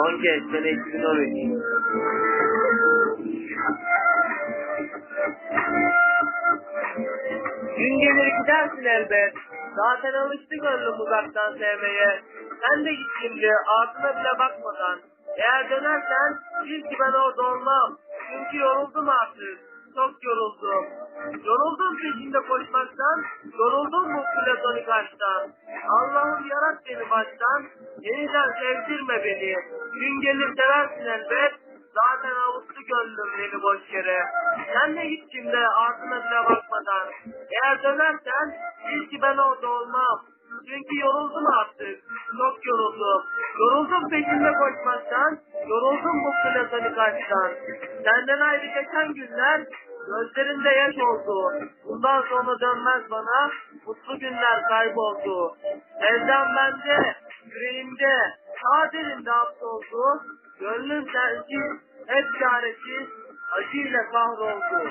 Son kez sene 2013. Gün gelir gidersin elbet. Zaten alıştı gönlüm uzaktan sevmeye. Sen de git şimdi ardına bile bakmadan. Eğer dönersen bil ki ben orada olmam. Çünkü yoruldum artık. Çok yoruldum. Yoruldum peşinde koşmaktan. Yoruldum bu platonik aşktan. Allah'ım yarat beni baştan. Yeniden sevdirme beni. Gün gelir seversin elbet. Zaten avuttu gönlüm beni boş yere. Sen de git şimdi ardına bile bakmadan. Eğer dönersen bil ki ben orada olmam. Çünkü yoruldum artık. Çok yoruldum. Yoruldum peşinde koşmaktan. Yoruldum bu platonik aşktan. Senden ayrı geçen günler gözlerinde yaş oldu. Bundan sonra dönmez bana. Mutlu günler kayboldu. Evden bende, yüreğimde, Kadir'in de hapsoldu, gönlün terki, hep çaresi, acıyla kahroldu.